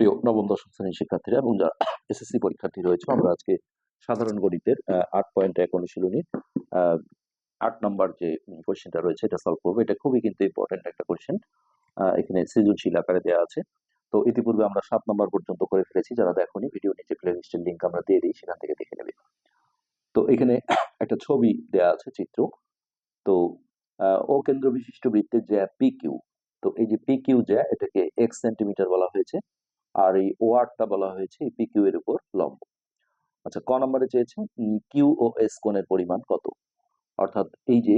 প্রিয় নবম, দশম শ্রেণির শিক্ষার্থীরা এবং যারা এসএসসি পরীক্ষার্থী রয়েছে, আমরা আজকে সাধারণ গণিতের আট পয়েন্ট এক অনুশীলনী আট নম্বর যে কোশ্চেনটা রয়েছে, এটা সলভ করব। এটা খুবই কিন্তু ইম্পর্টেন্ট একটা কোশ্চেন এখানে সৃজনশীল আকারে দেওয়া আছে। তো ইতিপূর্বে আমরা সাত নম্বর পর্যন্ত করে ফেলেছি, যারা দেখোনি ভিডিও নিচে প্লে লিস্টের লিঙ্ক আমরা দিয়ে দিই, সেখান থেকে দেখে নেবে। তো এখানে একটা ছবি দেওয়া আছে চিত্র। তো ও কেন্দ্র বিশিষ্ট বৃত্তের যে পি কিউ তো এই যে পি কিউ যে, এটাকে এক্স সেন্টিমিটার বলা হয়েছে। আর এই ও আরটা বলা হয়েছে এই পি কিউ এর উপর লম্ব। আচ্ছা ক নম্বরে চেয়েছে কিউ ও এস কোণের পরিমাণ কত? অর্থাৎ এই যে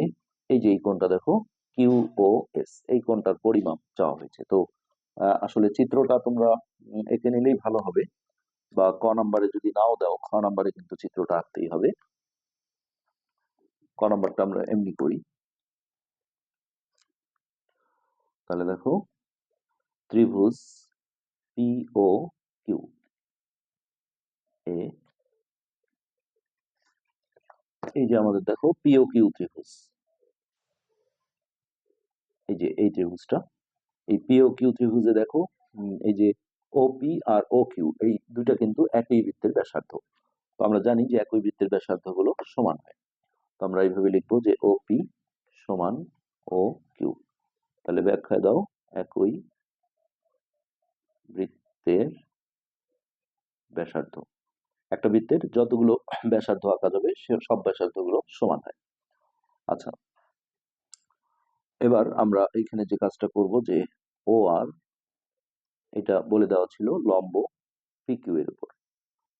এই যে এই কোণটা দেখো কিউ ও এস এই কোণটার পরিমাপ চাওয়া হয়েছে। তো আসলে চিত্রটা তোমরা এঁকে নিলেই ভালো হবে। বা ক নম্বরে যদি নাও দাও, খ নম্বরে কিন্তু চিত্রটা আঁকতেই হবে। ক নম্বরটা আমরা এমনি করি। তাহলে দেখো, ত্রিভুজ পি ও কিউ এ এই যে আমাদের দেখো পিও কিউ ত্রিভুজ এই যে এই ত্রিভুজটা এই পিও কিউ ত্রিভুজে দেখো এই যে ওপি আর ও কিউ এই দুইটা কিন্তু একই বৃত্তের ব্যাসার্ধ। তো আমরা জানি যে একই বৃত্তের ব্যাসার্ধগুলো সমান হয়। তো আমরা এইভাবে লিখব যে ওপি সমান ও কিউ তাহলে ব্যাখ্যা দাও, একই বৃত্তের ব্যাসার্ধ। একটা বৃত্তের যতগুলো ব্যাসার্ধ আঁকা যাবে, সে সব ব্যাসার্ধগুলো সমান হয়। আচ্ছা এবার আমরা এখানে যে কাজটা করব যে ও আর এটা বলে দেওয়া ছিল লম্ব পিকিউ এর উপর।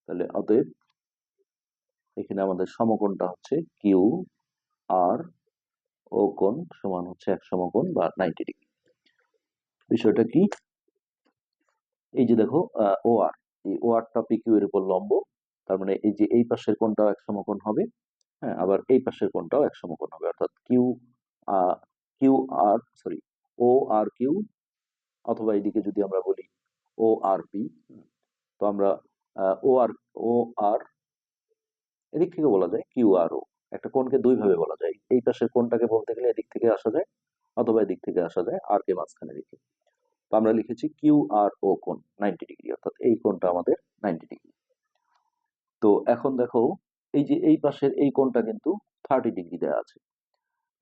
তাহলে অতএব এখানে আমাদের সমকোণটা হচ্ছে কিউ আর ও কোণ সমান হচ্ছে এক সমকোণ বা নাইনটি ডিগ্রি বিষয়টা কি? এই যে দেখো ও আর এই ও আরটা পিকিউ এর উপর লম্ব, তার মানে এই যে এই পাশের কোণটাও এক সমকোণ হবে হ্যাঁ আবার এই পাশের কোণটাও এক সমকোণ হবে, অর্থাৎ Q Q R sorry O R Q অথবা এইদিকে যদি আমরা বলি ও আর পি তো আমরা ও আর ও আর এদিক থেকে বলা যায় কিউ আর ও একটা কোণকে দুই ভাবে বলা যায়, এই পাশের কোণটাকে বলতে গেলে এদিক থেকে আসা যায়, অথবা এদিক থেকে আসা যায় আর কে মাঝখানে রেখে তো আমরা লিখেছি কিউ আর ও কোণ নাইনটি ডিগ্রি, অর্থাৎ এই কোণটা আমাদের নাইনটি ডিগ্রি। তো এখন দেখো, এই যে এই পাশের এই কোণটা কিন্তু থার্টি ডিগ্রি দেওয়া আছে,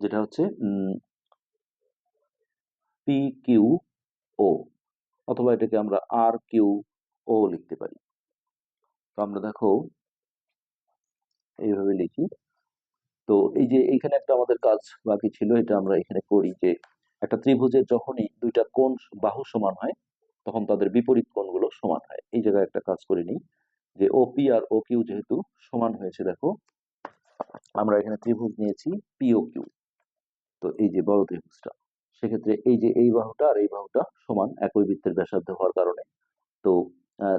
যেটা হচ্ছে পি কিউ ও, অথবা এটাকে আমরা আর কিউ ও লিখতে পারি। তো আমরা দেখো, এইভাবে লিখি। তো এই যে এইখানে একটা আমাদের কাজ বাকি ছিল, এটা আমরা এখানে করি যে একটা ত্রিভুজের যখনই দুইটা কোণ বাহু সমান হয়, তখন তাদের বিপরীত কোণগুলো সমান হয়। এই জায়গায় একটা কাজ করে নিই যে ওপি আর ও কিউ যেহেতু সমান হয়েছে, দেখো, আমরা এখানে ত্রিভুজ নিয়েছি পিও কিউ তো এই যে বড় ত্রিভুজটা, সেক্ষেত্রে এই যে এই বাহুটা আর এই বাহুটা সমান একই বৃত্তের ব্যাসার্ধ হওয়ার কারণে। তো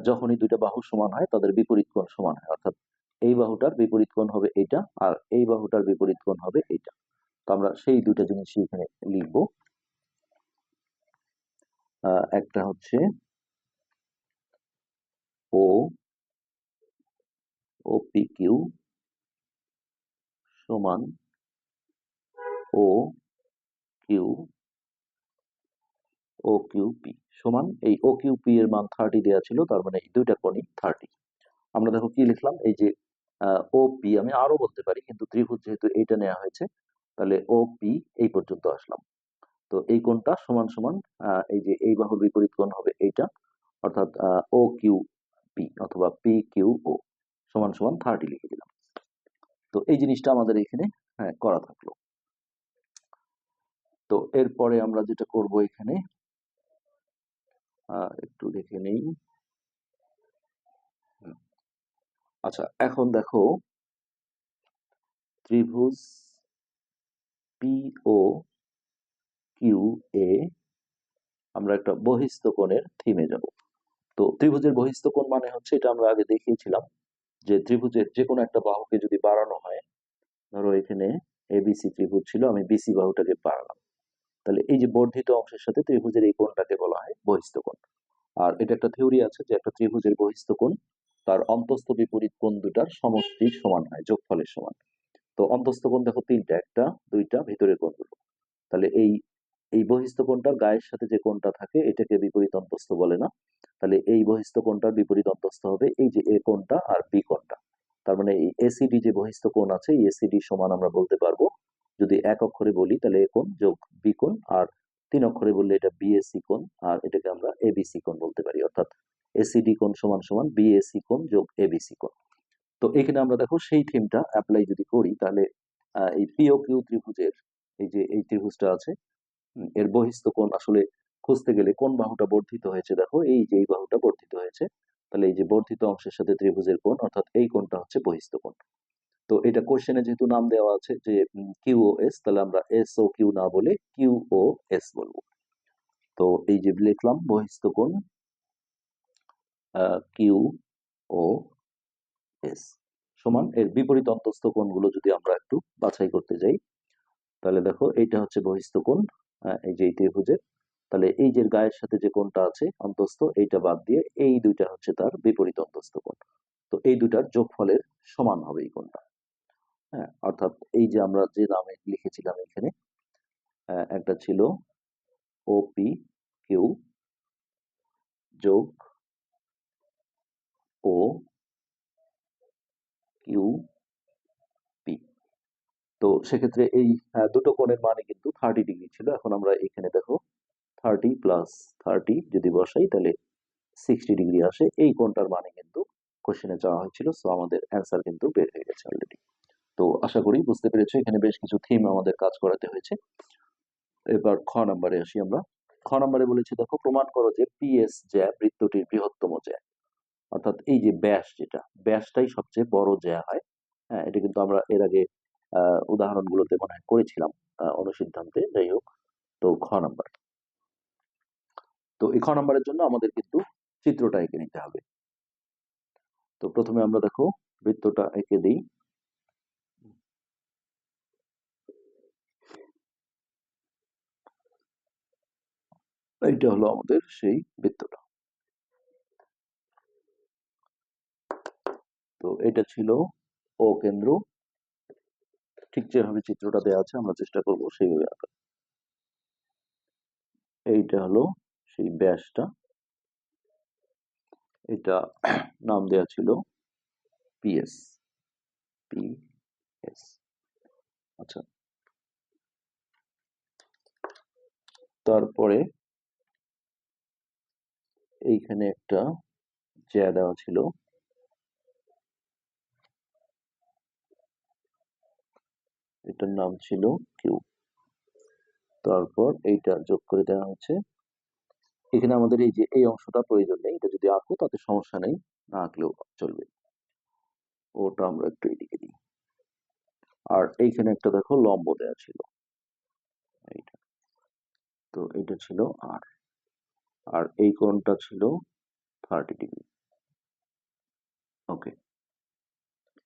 যখনই দুইটা বাহু সমান হয়, তাদের বিপরীত কোণ সমান হয়। অর্থাৎ এই বাহুটার বিপরীত কোণ হবে এইটা আর এই বাহুটার বিপরীত কোণ হবে এইটা। তো আমরা সেই দুইটা জিনিসই এখানে লিখব। একটা হচ্ছে ও ও পি কিউ সমান O Q O Q P সমান এই ও কিউ পি এর মান থার্টি দেওয়া ছিল, তার মানে দুইটা কোণই থার্টি আমরা দেখো কি লিখলাম? এই যে ও পি আমি আরও বলতে পারি, কিন্তু ত্রিভুজ যেহেতু এইটা নেওয়া হয়েছে, তাহলে ও পি এই পর্যন্ত আসলাম। তো এই কোণটা সমান সমান এই যে এই বাহুর বিপরীত কোণ হবে এইটা অর্থাৎ ও কিউ পি অথবা পি কিউ ও সমান সমান থার্টি লিখে দিলাম। তো এই জিনিসটা আমাদের এখানে হ্যাঁ, করা থাকল। তো এরপরে আমরা যেটা করব এখানে একটু দেখে নেই। আচ্ছা এখন দেখো ত্রিভুজ পি ও কিউ এ আমরা একটা বহিস্থ কোণের থিমে যাব। তো ত্রিভুজের বহিস্থ কোণ মানে হচ্ছে এটা আমরা আগে দেখিয়েছিলাম যে ত্রিভুজের যে কোনো একটা বাহুকে যদি বাড়ানো হয়, ধরো এখানে এবিসি ত্রিভুজ ছিল, আমি বিসি বাহুটাকে বাড়ালাম। তাহলে এই যে বর্ধিত অংশের সাথে ত্রিভুজের এই কোণটাকে বলা হয় বহিস্থ কোণ। আর এটা একটা থিওরি আছে যে একটা ত্রিভুজের বহিস্থ কোণ, তার অন্তস্থ বিপরীত কোণ দুটার সমষ্টির সমান হয়, যোগফলের সমান। তো অন্তস্থ কোণ দেখো তিনটা, একটা, দুইটা, ভিতরের কোণগুলো। তাহলে এই এই বহিস্থ কোণটার গায়ের সাথে যে কোণটা থাকে, এটাকে বিপরীত অন্তস্থ বলে না। তাহলে এই বহিস্থ কোণটার বিপরীত অন্তস্থ হবে এই যে এ কোণটা আর বি কোণটা। তার মানে এই এসিডি যে বহিস্থ কোণ আছে, এই এসিডি সমান আমরা বলতে পারব। যদি এক অক্ষরে বলি, তাহলে এ কোণ যোগ বি কোণ, আর তিন অক্ষরে বললে এটা বিএসি কোণ, আর এটাকে আমরা এবিসি কোণ বলতে পারি। অর্থাৎ এসিডি কোণ সমান সমান বিএসি কোণ যোগ এবিসি কোণ। তো এখানে আমরা দেখো সেই থিমটা অ্যাপ্লাই যদি করি, তাহলে এই পিও কিউ ত্রিভুজের এই যে এই ত্রিভুজটা আছে এর বহিস্থ কোণ আসলে খুঁজতে গেলে কোন বাহুটা বর্ধিত হয়েছে? দেখো, এই যে এই বাহুটা বর্ধিত হয়েছে, তাহলে এই যে বর্ধিত অংশের সাথে ত্রিভুজের কোণ, অর্থাৎ এই কোণটা হচ্ছে বহিস্থ কোণ। তো এটা কোশ্চেনে যেহেতু নাম দেওয়া আছে যে কিউ ও এস তাহলে আমরা এস ও কিউ না বলে কিউ ও এস বলব। তো এই যে লিখলাম বহিস্থ কোণ কিউ ও এস সমান, এর বিপরীত অন্তস্থ কোণগুলো যদি আমরা একটু বাছাই করতে যাই, তাহলে দেখো, এইটা হচ্ছে বহিস্থ কোণ এই যে এই ত্রিভুজের তাহলে এই যে গায়ের সাথে যে কোণটা আছে অন্তস্থ, এইটা বাদ দিয়ে এই দুইটা হচ্ছে তার বিপরীত অন্তস্থ কোণ। তো এই দুটার যোগফলের সমান হবে এই কোণটা। হ্যাঁ অর্থাৎ এই যে আমরা যে নামে লিখেছিলাম এখানে একটা ছিল ওপি কিউ যোগ ও কিউ তো সেক্ষেত্রে এই দুটো কোণের মানে কিন্তু থার্টি ডিগ্রি ছিল। এখন আমরা এখানে দেখো থার্টি প্লাস থার্টি যদি বসাই তাহলে সিক্সটি ডিগ্রি আসে। এই কোণটার মানে কিন্তু কোশ্চেনে চাওয়া হয়েছিল সো আমাদের অ্যান্সার কিন্তু বের হয়ে গেছে অলরেডি তো আশা করি বুঝতে পেরেছ, এখানে বেশ কিছু থিম আমাদের কাজ করাতে হয়েছে। এবার খ নাম্বারে আসি আমরা। খ নাম্বারে বলেছি, দেখো, প্রমাণ করো যে পিএস জ্যা বৃত্তটির বৃহত্তম জ্যা অর্থাৎ এই যে ব্যাস যেটা, ব্যাসটাই সবচেয়ে বড় জ্যা হয়। হ্যাঁ এটা কিন্তু আমরা এর আগে উদাহরণগুলোতে মনে হয় করেছিলাম অনুসিদ্ধান্তে। যাই হোক, তো খ নাম্বার। তো এই খ নাম্বারের জন্য আমাদের কিন্তু চিত্রটা এঁকে নিতে হবে। তো প্রথমে আমরা দেখো, বৃত্তটা এঁকে দিই। এইটা হলো আমাদের সেই বৃত্তটা। তো এটা ছিল ও কেন্দ্র। ঠিক যেভাবে চিত্রটা দেওয়া আছে, আমরা চেষ্টা করব সেইভাবে আঁকা। এইটা হলো সেই ব্যাসটা। এটা নাম দেওয়া ছিল পিএস। পিএস আচ্ছা। তারপরে এইখানে একটা জ্যা দেওয়া ছিল। এটার নাম ছিল কিউ। তারপর এইটা যোগ করে দেওয়া হচ্ছে এখানে আমাদের এই যে, এই অংশটা প্রয়োজন নেই। এটা যদি আঁকো, তাতে সমস্যা নেই। না আঁকলেও চলবে। ওটা আমরা একটু এদিকে দিই। আর এইখানে একটা দেখো, লম্ব দেওয়া ছিল। এইটা। তো এটা ছিল আর। আর এই কোণটা ছিল থার্টি ডিগ্রি। ওকে।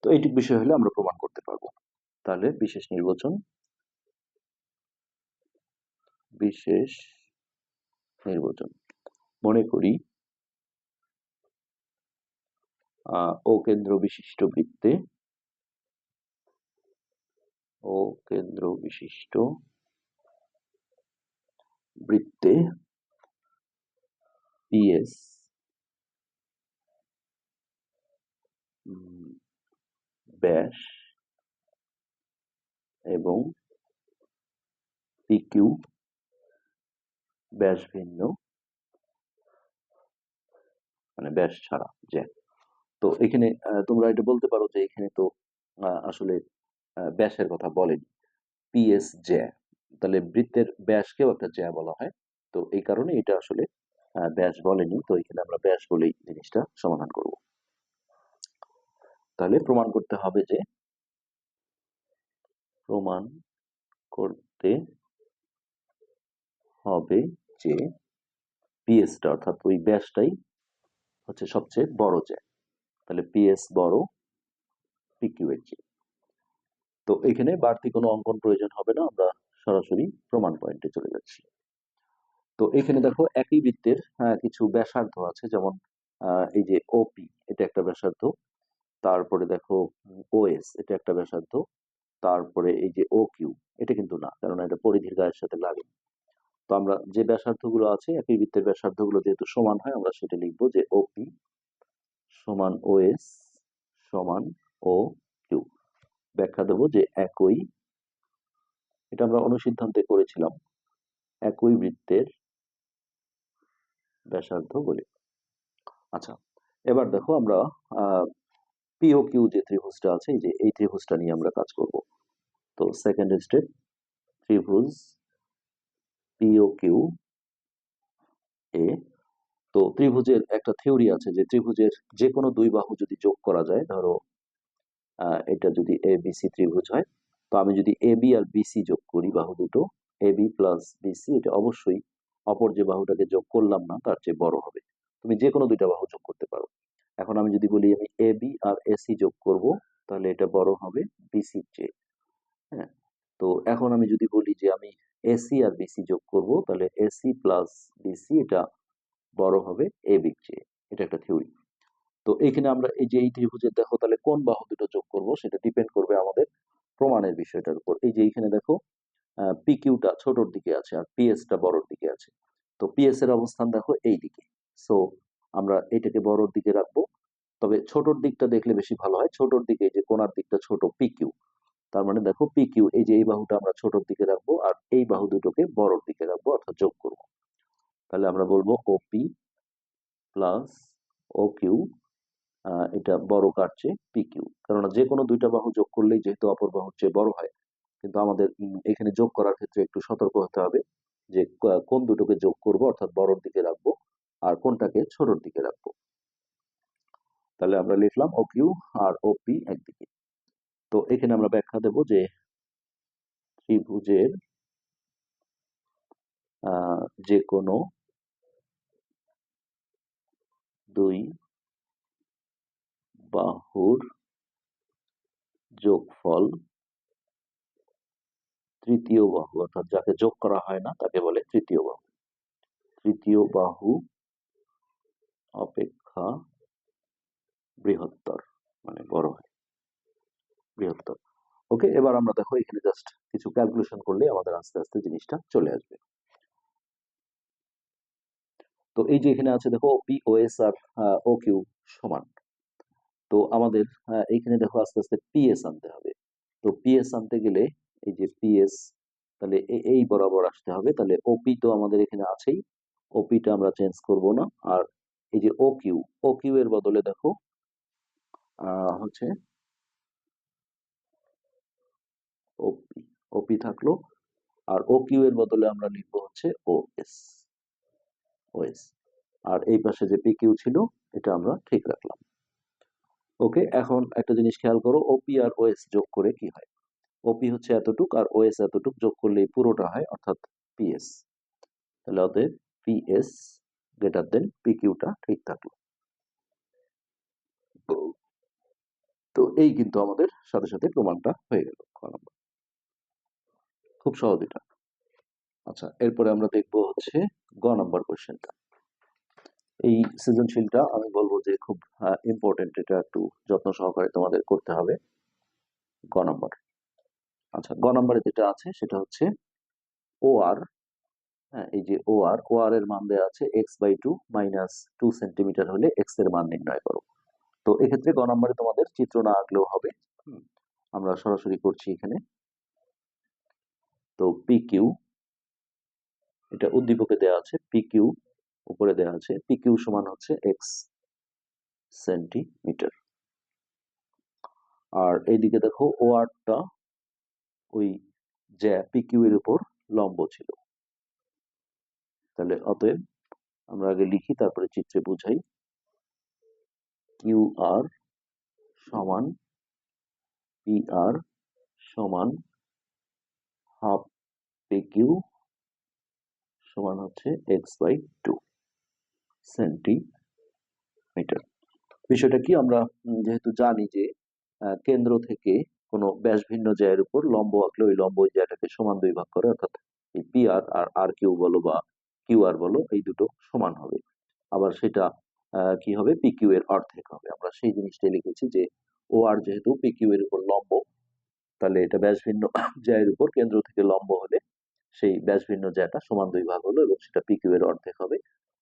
তো এইটুক বিষয় হলে আমরা প্রমাণ করতে পারব। তাহলে বিশেষ নির্বাচন। বিশেষ নির্বাচন। মনে করি ও কেন্দ্র বিশিষ্ট বৃত্তে, ও কেন্দ্র বিশিষ্ট বৃত্তে পিএস ব্যাস এবং পিকিউ ব্যাস ভিন্ন। মানে ব্যাস ছাড়া, যে। তো এখানে তোমরা এটা বলতে পারো যে এখানে তো আসলে ব্যাসের কথা বলেনি। পিএস জ্যা তাহলে বৃত্তের ব্যাসকেও একটা জ্যা বলা হয়। তো এই কারণে এটা আসলে ব্যাস বলেনি। তো এখানে আমরা ব্যাস বলেই জিনিসটা সমাধান করব। তাহলে প্রমাণ করতে হবে যে প্রমাণ করতে হবে যে পিএসটা অর্থাৎ ওই ব্যাসটাই হচ্ছে সবচেয়ে বড় জ্যা তাহলে পিএস বড় পিকিউ এর চেয়ে তো এখানে বাড়তি কোনো অঙ্কন প্রয়োজন হবে না, আমরা সরাসরি প্রমাণ পয়েন্টে চলে যাচ্ছি। তো এখানে দেখো একই বৃত্তের কিছু ব্যাসার্ধ আছে, যেমন এই যে ওপি এটা একটা ব্যাসার্ধ। তারপরে দেখো ওএস এটা একটা ব্যাসার্ধ। তারপরে এই যে ও কিউ এটা কিন্তু না কারণ এটা পরিধির গায়ের সাথে লাগে। তো আমরা যে ব্যাসার্ধগুলো আছে, একই বৃত্তের ব্যাসার্ধগুলো যেহেতু সমান হয়, আমরা সেটা লিখব যে ওপি সমান ও এস সমান ও কিউ ব্যাখ্যা দেব যে একই, এটা আমরা অনুসিদ্ধান্তে করেছিলাম, একই বৃত্তের ব্যাসার্ধ বলে। আচ্ছা এবার দেখো আমরা পিও কিউ যে ত্রিভুজটা আছে যে এই ত্রিভুজটা নিয়ে আমরা কাজ করব। তো সেকেন্ড স্টেপ ত্রিভুজ পিও কিউ এ তো ত্রিভুজের একটা থিওরি আছে যে ত্রিভুজের যে কোনো দুই বাহু যদি যোগ করা যায়, ধরো এটা যদি এ বিসি ত্রিভুজ হয়, তো আমি যদি এ বি আর বিসি যোগ করি বাহু দুটো এ বি প্লাস বিসি এটা অবশ্যই অপর যে বাহুটাকে যোগ করলাম না, তার চেয়ে বড় হবে। তুমি যে কোনো দুইটা বাহু যোগ করতে পারো। এখন আমি যদি বলি আমি এ বি আর এসি যোগ করব, তাহলে এটা বড় হবে বিসির চেয়ে হ্যাঁ? তো এখন আমি যদি বলি যে আমি এসি আর বিসি যোগ করব, তাহলে এসি প্লাস বিসি এটা বড় হবে এ বির চেয়ে এটা একটা থিওরি তো এখানে আমরা এই যে এই ত্রিভুজের দেখো, তাহলে কোন বাহু দুটো যোগ করব, সেটা ডিপেন্ড করবে আমাদের প্রমাণের বিষয়টার উপর। এই যে এইখানে দেখো পি কিউটা ছোটর দিকে আছে আর পিএসটা বড়র দিকে আছে। তো পিএস এর অবস্থান দেখো এই দিকে সো আমরা এটাকে বড়র দিকে রাখব। তবে ছোটর দিকটা দেখলে বেশি ভালো হয়। ছোটর দিকে যে কোনার দিকটা ছোট পি কিউ তার মানে দেখো পি কিউ এই যে এই বাহুটা আমরা ছোটর দিকে রাখব আর এই বাহু দুটোকে বড়র দিকে রাখব অর্থাৎ যোগ করব। তাহলে আমরা বলব ওপি প্লাস ও কিউ এটা বড় কাটছে পি কিউ কেননা যে কোনো দুইটা বাহু যোগ করলেই যেহেতু অপর বাহুর চেয়ে বড় হয়, কিন্তু আমাদের এখানে যোগ করার ক্ষেত্রে একটু সতর্ক হতে হবে যে কোন দুটোকে যোগ করব অর্থাৎ বড়র দিকে রাখব। আর কোনটাকে ছোটর দিকে রাখব? তাহলে আমরা লিখলাম O Q R O P একদিকে। তো এখানে আমরা ব্যাখ্যা দেব যে ত্রিভুজের যে কোনো দুই বাহুর যোগফল তৃতীয় বাহু, অর্থাৎ যাকে যোগ করা হয় না, তাকে বলে তৃতীয় বাহু। তৃতীয় বাহু অপেক্ষা বৃহত্তর মানে বড় হয়। বৃহত্তর। ওকে এবার আমরা দেখো এখানে জাস্ট কিছু ক্যালকুলেশন করলে আমাদের আস্তে আস্তে জিনিসটা চলে আসবে। তো এই যে এখানে আছে দেখো পি ও এস আর ও কিউ সমান। তো আমাদের আহ, এইখানে দেখো আস্তে আস্তে পিএস আনতে হবে। তো পিএস আনতে গেলে এই যে পিএস তাহলে এই বরাবর আসতে হবে। তাহলে ওপি তো আমাদের এখানে আছেই। ওপিটা আমরা চেঞ্জ করব না। আর এই যে ও কিউ ও কিউ এর বদলে দেখো হচ্ছে ওপি ওপি থাকল, আর ও কিউ এর বদলে আমরা লিখব হচ্ছে ও এস ওএস আর এই পাশে যে পি কিউ ছিল, এটা আমরা ঠিক রাখলাম। ওকে এখন একটা জিনিস খেয়াল করো ওপি আর ওএস যোগ করে কি হয়? ওপি হচ্ছে এতটুক আর ওএস এতটুক যোগ করলে পুরোটা হয়, অর্থাৎ পিএস তাহলে অতএব পিএস গ্রেটার দেন পি কিউটা ঠিক থাকল। তো এই কিন্তু আমাদের সাথে সাথে প্রমাণটা হয়ে গেল খুব সহজ এটা। আচ্ছা এরপরে আমরা দেখব হচ্ছে গ নাম্বার কোশ্চেনটা এই সৃজনশীলটা আমি বলব যে খুব ইম্পর্টেন্ট এটা একটু যত্ন সহকারে তোমাদের করতে হবে গ নাম্বার। আচ্ছা গ নাম্বারে যেটা আছে সেটা হচ্ছে ও আর হ্যাঁ এই যে ও আর ও আর এর মান দেওয়া আছে x by two minus two centimetre হলে এক্সের মান নির্ণয় করো। তো এক্ষেত্রে গ নাম্বারে তোমাদের চিত্র না আঁকলেও হবে। আমরা সরাসরি করছি এখানে। তো পি কিউ এটা উদ্দীপকে দেওয়া আছে পি কিউ উপরে দেওয়া আছে পি কিউ সমান হচ্ছে এক্স সেন্টিমিটার আর এইদিকে দেখো ও আরটা ওই যে পি কিউ এর উপর লম্ব ছিল। তাহলে অতএব আমরা আগে লিখি, তারপরে চিত্রে বুঝাই। কিউ আর সমান পি আর সমান হাফ পি কিউ সমান হচ্ছে এক্স বাই টু সেন্টিমিটার বিষয়টা কি? আমরা যেহেতু জানি যে কেন্দ্র থেকে কোনো ব্যাস ভিন্ন জায়গার উপর লম্ব আঁকলে ওই লম্ব ওই জায়গাটাকে সমান দুই ভাগ করে, অর্থাৎ এই পি আর আর আর কিউ বলো বা কিউ আর বলো, এই দুটো সমান হবে। আবার সেটা কি হবে? পি কিউ এর অর্ধেক হবে। আমরা সেই জিনিসটাই লিখেছি যে ও আর যেহেতু পি কিউ এর উপর লম্ব, তাহলে এটা ব্যাস ভিন্ন জায়ের উপর কেন্দ্র থেকে লম্ব হলে সেই ব্যাস ভিন্ন জ্যাটা সমান দুই ভাগ হলো এবং সেটা পিকিউ এর অর্ধেক হবে।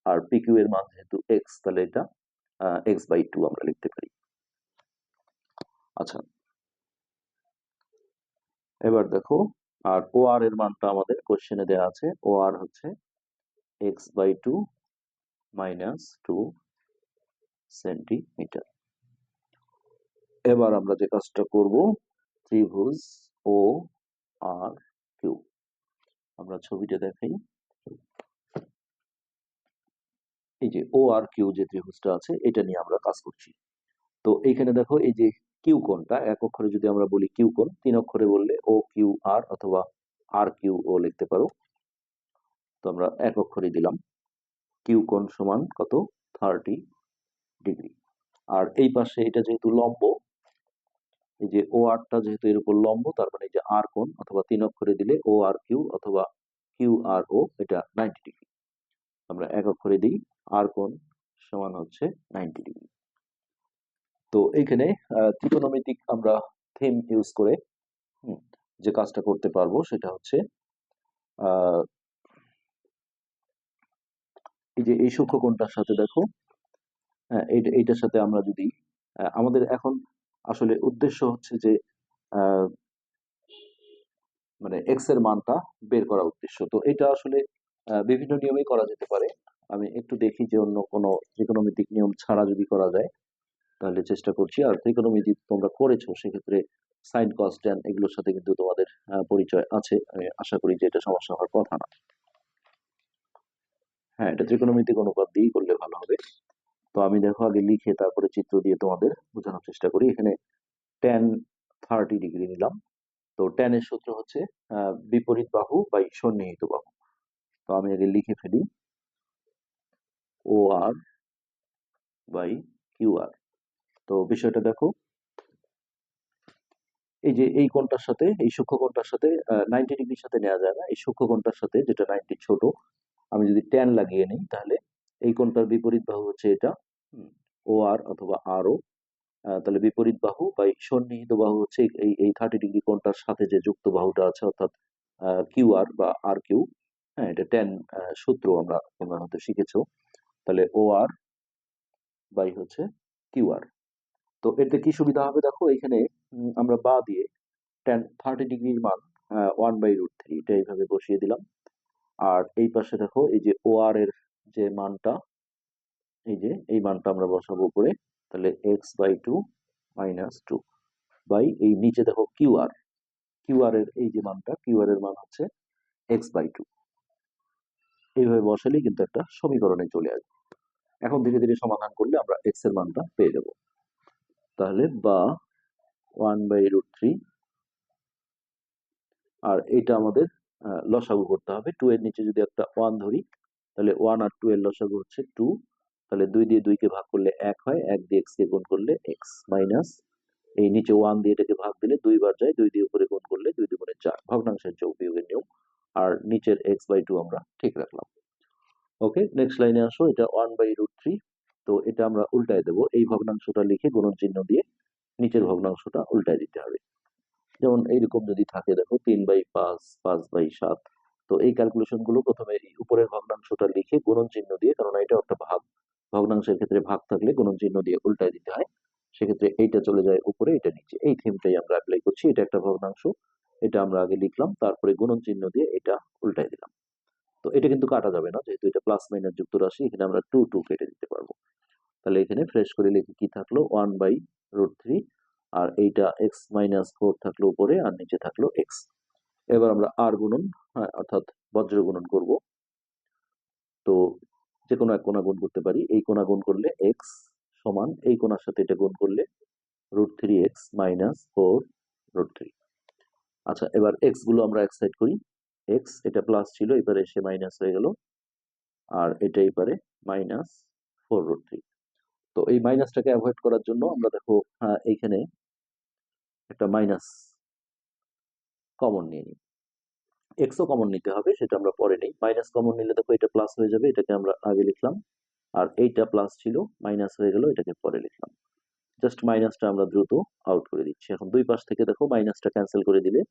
আর পিকিউ এর মান যেহেতু এক্স তাহলে এটা এক্স বাই টু আমরা লিখতে পারি। আচ্ছা। এবার দেখো, আর ও আর এর মানটা আমাদের কোশ্চেনে দেওয়া আছে। ও আর হচ্ছে x by two minus two centimetre এবার আমরা যে কাজটা করব, ত্রিভুজ ও আর কিউ আমরা ছবিটা দেখাই। এই যে ও আর কিউ যে ত্রিভুজটা আছে, এটা নিয়ে আমরা কাজ করছি। তো এইখানে দেখো, এই যে কিউ কোণটা, এক অক্ষরে যদি আমরা বলি কিউ কোণ, তিন অক্ষরে বললে ও কিউ আর অথবা আর কিউ ও লিখতে পারো। তো আমরা এক অক্ষরে দিলাম। কিউ কোণ সমান কত? থার্টি ডিগ্রি আর এই পাশে এটা যেহেতু লম্ব, এই যে ও আরটা যেহেতু এর উপর লম্ব, তার মানে যে আর কোণ অথবা তিন অক্ষরে দিলে ও আর কিউ অথবা কিউ আর ও এটা নাইনটি ডিগ্রি আমরা এক অক্ষরে দিই আর কোণ সমান হচ্ছে নাইনটি ডিগ্রি তো এইখানে ত্রিকোণমিতিক আমরা থিম ইউজ করে যে কাজটা করতে পারব সেটা হচ্ছে এই যে এই সূক্ষ্ম কোণটার সাথে দেখো হ্যাঁ এইটা, এইটার সাথে আমরা যদি আমাদের এখন আসলে উদ্দেশ্য হচ্ছে যে মানে এক্সের মানটা বের করা উদ্দেশ্য। তো এটা আসলে বিভিন্ন নিয়মেই করা যেতে পারে। আমি একটু দেখি যে অন্য কোনো ত্রিকোণমিতিক নিয়ম ছাড়া যদি করা যায়, তাহলে চেষ্টা করছি। আর ত্রিকোণমিতি তোমরা করেছ, সেক্ষেত্রে সাইন কস ট্যান এগুলোর সাথে কিন্তু তোমাদের পরিচয় আছে। আমি আশা করি যে এটা সমস্যা হওয়ার কথা না। হ্যাঁ এটা ত্রিকোণমিতিক অনুপাত দিয়েই করলে ভালো হবে। তো আমি দেখো আগে লিখে তারপরে চিত্র দিয়ে তোমাদের বোঝানোর চেষ্টা করি। এখানে টেন থার্টি ডিগ্রি নিলাম। তো টেন এর সূত্র হচ্ছে বিপরীত বাহু বাই সন্নিহিত বাহু। তো আমি আগে লিখে ফেলি। ও আর বাই কিউ আর তো বিষয়টা দেখো। এই যে এই কোণটার সাথে এই সূক্ষ্ম কোণটার সাথে নাইনটি ডিগ্রির সাথে নেওয়া যায় না। এই সূক্ষ্ম কোণটার সাথে যেটা নাইনটি ছোট আমি যদি ট্যান লাগিয়ে নিই, তাহলে এই কোণটার বিপরীত বাহু হচ্ছে এটা ও আর অথবা আর ও তাহলে বিপরীত বাহু বা সন্নিহিত বাহু হচ্ছে এই এই থার্টি ডিগ্রি কোণটার সাথে যে যুক্ত বাহুটা আছে, অর্থাৎ কিউ আর বা আর কিউ হ্যাঁ এটা টেন সূত্র আমরা তোমরা হয়তো শিখেছ, তাহলে ও আর বাই হচ্ছে কিউ আর তো এতে কি সুবিধা হবে? দেখো, এখানে আমরা বা দিয়ে ট্যান থার্টি ডিগ্রির মান ওয়ান বাই রুট থ্রি এটা এইভাবে বসিয়ে দিলাম। আর এই পাশে দেখো, এই যে ও আর এর যে মানটা, এই যে, এই মানটা আমরা বসাবো উপরে, তাহলে x by two minus two by এই নিচে দেখো কিউ আর কিউ আর এর এই যে মানটা কিউ আর এর মান হচ্ছে এক্স বাই টু এইভাবে বসালেই কিন্তু একটা সমীকরণে চলে আসবে। এখন ধীরে ধীরে সমাধান করলে আমরা এক্সের মানটা পেয়ে যাব। তাহলে বা ওয়ান বাই রুট থ্রি আর এটা আমাদের লসাগু করতে হবে। টু এর নিচে যদি একটা ওয়ান ধরি, তাহলে ওয়ান আর টু এর লসাগু হচ্ছে টু তাহলে দুই দিয়ে দুইকে ভাগ করলে এক হয়, এক দিয়ে এক্স কে গুণ করলে এক্স মাইনাস এই নিচে ওয়ান দিয়ে এটাকে ভাগ দিলে দুইবার যায়, দুই দিয়ে উপরে গুণ করলে দুই দুগুণে চার। ভগ্নাংশের যোগ বিয়োগের নিয়ম। আর নিচের এক্স বাই টু আমরা ঠিক রাখলাম। ওকে নেক্সট লাইনে আসো, এটা ওয়ান বাই রুট থ্রি তো এটা আমরা উল্টায় দেবো। এই ভগ্নাংশটা লিখে গুণন চিহ্ন দিয়ে নিচের ভগ্নাংশটা উল্টায় দিতে হবে। যেমন এইরকম যদি থাকে, দেখো তিন বাই পাঁচ পাঁচ বাই সাত, তো এই ক্যালকুলেশনগুলো প্রথমে উপরের ভগ্নাংশটা লিখে গুণন চিহ্ন দিয়ে কারণ এটা একটা ভাগ, ভগ্নাংশের ক্ষেত্রে ভাগ থাকলে গুণন চিহ্ন দিয়ে উল্টায় দিতে হয়, সেক্ষেত্রে এইটা চলে যায় উপরে এটা নিচে, এই থিমটাই আমরা অ্যাপ্লাই করছি, এটা একটা ভগ্নাংশ, এটা আমরা আগে লিখলাম, তারপরে গুণন চিহ্ন দিয়ে এটা উল্টায় দিলাম, তো এটা কিন্তু কাটা যাবে না, যেহেতু এটা প্লাস মাইনাস যুক্ত রাশি এখানে আমরা টু টু কেটে দিতে পারব, তাহলে এখানে ফ্রেশ করে লিখে কি থাকল? ওয়ান বাই রুট থ্রি আর এইটা এক্স মাইনাস ফোর থাকল উপরে আর নিচে থাকল এক্স এবার আমরা আর গুণন হ্যাঁ অর্থাৎ বজ্র গুণন করব। তো যে কোনো এক কোণা গুণ করতে পারি। এই কোণা গুণ করলে এক্স সমান এই কোণার সাথে এটা গুণ করলে root three x minus four root three আচ্ছা এবার এক্সগুলো আমরা এক সাইড করি। এক্স এটা প্লাস ছিল এবারে এসে মাইনাস হয়ে গেল। আর এটা এবারে মাইনাস ফোর রুট থ্রি তো এই মাইনাসটাকে অ্যাভয়েড করার জন্য আমরা দেখো হ্যাঁ, এইখানে একটা মাইনাস কমন নিয়ে নিই। এক্সও কমন নিতে হবে, সেটা আমরা পরে নেই। মাইনাস কমন নিলে দেখো এটা প্লাস হয়ে যাবে, এটাকে আমরা আগে লিখলাম। আর এইটা প্লাস ছিল মাইনাস হয়ে গেল, এটাকে পরে লিখলাম। জাস্ট মাইনাসটা আমরা দ্রুত আউট করে দিচ্ছি। এখন দুই পাশ থেকে দেখো মাইনাসটা ক্যান্সেল করে দিলে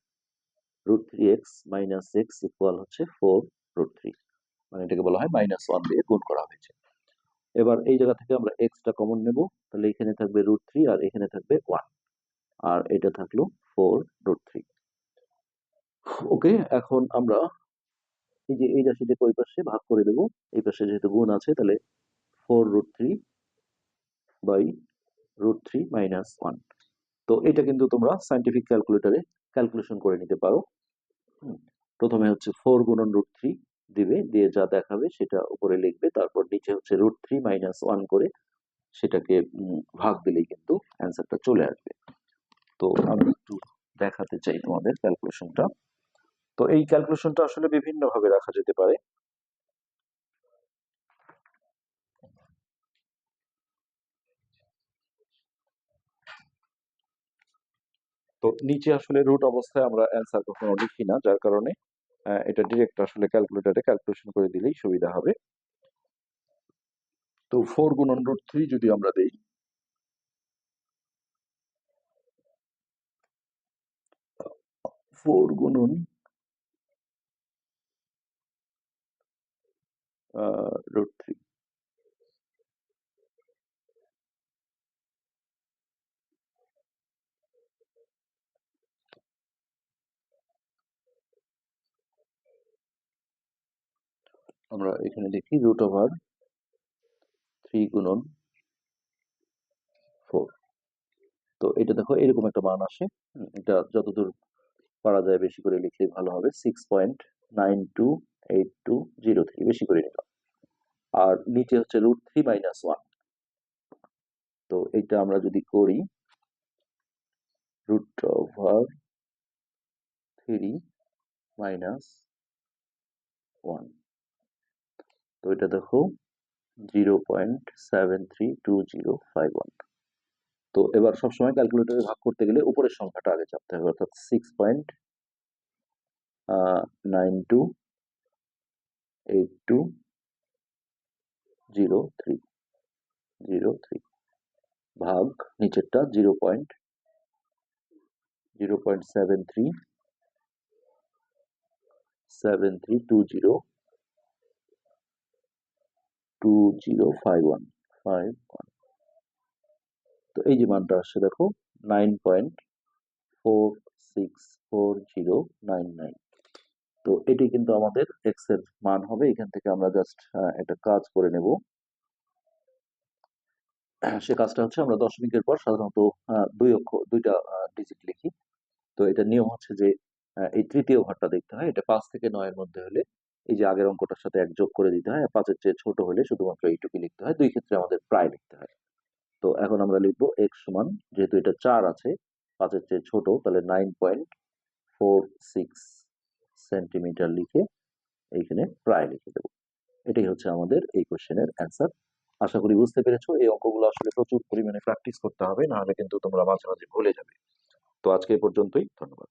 root three x minus x equal হচ্ছে ফোর রুট থ্রি মানে এটাকে বলা হয় মাইনাস ওয়ান দিয়ে গুণ করা হয়েছে। এবার এই জায়গা থেকে আমরা এক্সটা কমন নেব। তাহলে এখানে থাকবে রুট থ্রি আর এখানে থাকবে ওয়ান আর এটা থাকল ফোর রুট থ্রি ওকে এখন আমরা এই যে, এই রাশিটাকে ওই পাশে ভাগ করে দেব। এই পাশে যেহেতু গুণ আছে, তাহলে four root three by root three minus one তো এটা কিন্তু তোমরা সাইন্টিফিক ক্যালকুলেটরে ক্যালকুলেশন করে নিতে পারো। প্রথমে হচ্ছে ফোর গুণন রুট থ্রি দিবে, দিয়ে যা দেখাবে সেটা উপরে লিখবে, তারপর নিচে হচ্ছে রুট থ্রি মাইনাস ওয়ান করে সেটাকে ভাগ দিলেই কিন্তু অ্যান্সারটা চলে আসবে। তো আমি একটু দেখাতে চাই তোমাদের ক্যালকুলেশনটা তো এই ক্যালকুলেশনটা আসলে বিভিন্ন ভাবে রাখা যেতে পারে। তো নিচে আসলে রুট অবস্থায় আমরা অ্যান্সার কখনো লিখি না, যার কারণে এটা ডিরেক্ট আসলে ক্যালকুলেটরে ক্যালকুলেশন করে দিলেই সুবিধা হবে। তো ফোর গুণন রুট থ্রি যদি আমরা দেই ফোর গুণন রুট থ্রি। আমরা এখানে দেখি রুট ওভার থ্রি গুণন ফোর। তো এটা দেখো এরকম একটা মান আসে। এটা যতদূর পারা যায় বেশি করে লিখলে ভালো হবে। Six point nine two eight two zero three বেশি করে নিলাম। আর নিচে হচ্ছে রুট থ্রি মাইনাস ওয়ান তো এটা আমরা যদি করি root over three minus one তো এটা দেখো zero point seven three two zero five one তো এবার সবসময় ক্যালকুলেটরে ভাগ করতে গেলে উপরের সংখ্যাটা আগে চাপতে হবে, অর্থাৎ six point nine two eight two zero three zero three ভাগ নিচেরটা zero point zero point seven three seven three two zero two zero five one five one তো এই যে মানটা আসছে দেখো nine point four six four zero nine nine তো এটি কিন্তু আমাদের এক্সের মান হবে, এখান থেকে আমরা জাস্ট একটা কাজ করে নেব। সে কাজটা হচ্ছে আমরা দশমিকের পর সাধারণত দুই অক্ষ, দুইটা ডিজিট লিখি। তো এটা নিয়ম হচ্ছে যে এই তৃতীয় ঘরটা দেখতে হয়, এটা পাঁচ থেকে নয়ের মধ্যে হলে এই যে আগের অঙ্কটার সাথে এক যোগ করে দিতে হয় পাঁচের চেয়ে ছোট হলে শুধুমাত্র এইটুকু লিখতে হয়। দুই ক্ষেত্রে আমাদের প্রায় লিখতে হয়। তো এখন আমরা লিখব এক্স সমান, যেহেতু এটা চার আছে, পাঁচের চেয়ে ছোট, তাহলে nine point four six centimetre লিখে এইখানে প্রায় লিখে দেবো। এটাই হচ্ছে আমাদের এই কোশ্চেনের অ্যান্সার আশা করি বুঝতে পেরেছ, এই অঙ্কগুলো আসলে প্রচুর পরিমাণে প্র্যাকটিস করতে হবে, নাহলে কিন্তু তোমরা মাঝে মাঝে ভুলে যাবে। তো আজকে পর্যন্তই, ধন্যবাদ।